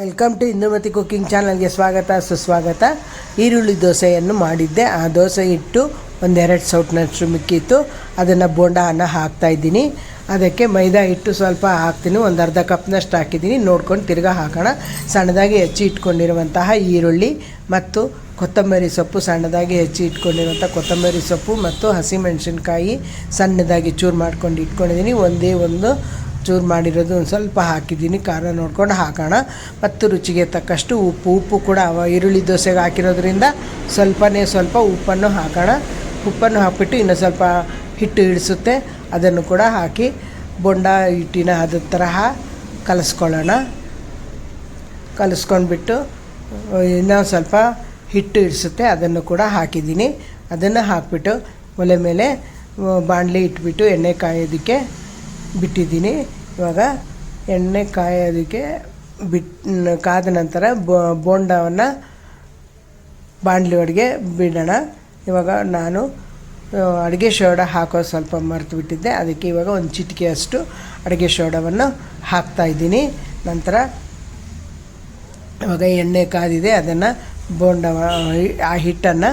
Welcome to Indumati cooking ಚಾನಲ್ಗೆ ಸ್ವಾಗತ, ಸುಸ್ವಾಗತ. ಈರುಳ್ಳಿ ದೋಸೆಯನ್ನು ಮಾಡಿದ್ದೆ. ಆ ದೋಸೆ ಇಟ್ಟು ಒಂದೆರಡು ಸೌಟ್ನಷ್ಟು ಮಿಕ್ಕಿತ್ತು. ಅದನ್ನು ಬೋಂಡಾನ ಹಾಕ್ತಾ ಇದ್ದೀನಿ. ಅದಕ್ಕೆ ಮೈದಾ ಹಿಟ್ಟು ಸ್ವಲ್ಪ ಹಾಕ್ತೀನಿ. ಒಂದು ಅರ್ಧ ಕಪ್ನಷ್ಟು ಹಾಕಿದ್ದೀನಿ. ನೋಡ್ಕೊಂಡು ತಿರ್ಗಾ ಹಾಕೋಣ. ಸಣ್ಣದಾಗಿ ಹೆಚ್ಚಿ ಇಟ್ಕೊಂಡಿರುವಂತಹ ಈರುಳ್ಳಿ ಮತ್ತು ಕೊತ್ತಂಬರಿ ಸೊಪ್ಪು. ಸಣ್ಣದಾಗಿ ಹೆಚ್ಚಿ ಇಟ್ಕೊಂಡಿರುವಂಥ ಕೊತ್ತಂಬರಿ ಸೊಪ್ಪು ಮತ್ತು ಹಸಿಮೆಣಸಿನ್ಕಾಯಿ ಸಣ್ಣದಾಗಿ ಚೂರು ಮಾಡ್ಕೊಂಡು ಇಟ್ಕೊಂಡಿದ್ದೀನಿ. ಒಂದೇ ಒಂದು ಚೂರು ಮಾಡಿರೋದು ಒಂದು ಸ್ವಲ್ಪ ಹಾಕಿದ್ದೀನಿ. ಖಾರ ನೋಡ್ಕೊಂಡು ಹಾಕೋಣ. ಮತ್ತು ರುಚಿಗೆ ತಕ್ಕಷ್ಟು ಉಪ್ಪು. ಉಪ್ಪು ಕೂಡ ಅವ ಈರುಳ್ಳಿ ದೋಸೆಗೆ ಹಾಕಿರೋದ್ರಿಂದ ಸ್ವಲ್ಪನೇ ಸ್ವಲ್ಪ ಉಪ್ಪನ್ನು ಹಾಕೋಣ. ಉಪ್ಪನ್ನು ಹಾಕಿಬಿಟ್ಟು ಇನ್ನೂ ಸ್ವಲ್ಪ ಹಿಟ್ಟು ಹಿಡಿಸುತ್ತೆ ಅದನ್ನು ಕೂಡ ಹಾಕಿ ಬೊಂಡ ಹಿಟ್ಟಿನ ಅದ ತರಹ ಕಲಿಸ್ಕೊಳ್ಳೋಣ. ಕಲಿಸ್ಕೊಂಡ್ಬಿಟ್ಟು ಇನ್ನೂ ಸ್ವಲ್ಪ ಹಿಟ್ಟು ಇಡಿಸುತ್ತೆ ಅದನ್ನು ಕೂಡ ಹಾಕಿದ್ದೀನಿ. ಅದನ್ನು ಹಾಕಿಬಿಟ್ಟು ಒಲೆ ಮೇಲೆ ಬಾಣಲಿ ಇಟ್ಬಿಟ್ಟು ಎಣ್ಣೆ ಕಾಯೋದಕ್ಕೆ ಬಿಟ್ಟಿದ್ದೀನಿ. ಇವಾಗ ಎಣ್ಣೆ ಕಾಯೋದಕ್ಕೆ ಬಿಟ್, ಕಾದ ನಂತರ ಬೋಂಡವನ್ನು ಬಾಣಲಿ ಒಳಗೆ ಬಿಡೋಣ. ಇವಾಗ ನಾನು ಅಡುಗೆ ಶೋಡ ಹಾಕೋ ಸ್ವಲ್ಪ ಮರೆತು ಬಿಟ್ಟಿದ್ದೆ. ಅದಕ್ಕೆ ಇವಾಗ ಒಂದು ಚಿಟಿಕೆಯಷ್ಟು ಅಡುಗೆ ಸೋಡಾವನ್ನು ಹಾಕ್ತಾಯಿದ್ದೀನಿ ನಂತರ ಇವಾಗ ಎಣ್ಣೆ ಕಾದಿದೆ, ಅದನ್ನು ಬೋಂಡ ಆ ಹಿಟ್ಟನ್ನು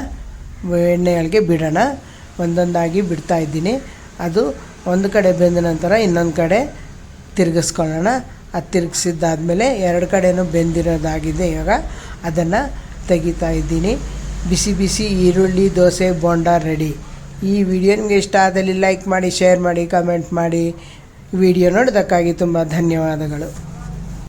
ಎಣ್ಣೆಗಳಿಗೆ ಬಿಡೋಣ. ಒಂದೊಂದಾಗಿ ಬಿಡ್ತಾ ಇದ್ದೀನಿ. ಅದು ಒಂದು ಕಡೆ ಬೆಂದ ನಂತರ ಇನ್ನೊಂದು ಕಡೆ ತಿರುಗಿಸ್ಕೊಳ್ಳೋಣ. ಅದು ತಿರುಗಿಸಿದ್ದಾದಮೇಲೆ ಎರಡು ಕಡೆನೂ ಬೆಂದಿರೋದಾಗಿದೆ ಇವಾಗ. ಅದನ್ನು ತೆಗಿತಾ ಇದ್ದೀನಿ. ಬಿಸಿ ಬಿಸಿ ಈರುಳ್ಳಿ, ದೋಸೆ, ಬೋಂಡ ರೆಡಿ ಈ ವಿಡಿಯೋ ನಿಮಗೆ ಇಷ್ಟ ಆದಲ್ಲಿ ಲೈಕ್ ಮಾಡಿ ಶೇರ್ ಮಾಡಿ ಕಮೆಂಟ್ ಮಾಡಿ. ವಿಡಿಯೋ ನೋಡೋದಕ್ಕಾಗಿ ತುಂಬ ಧನ್ಯವಾದಗಳು.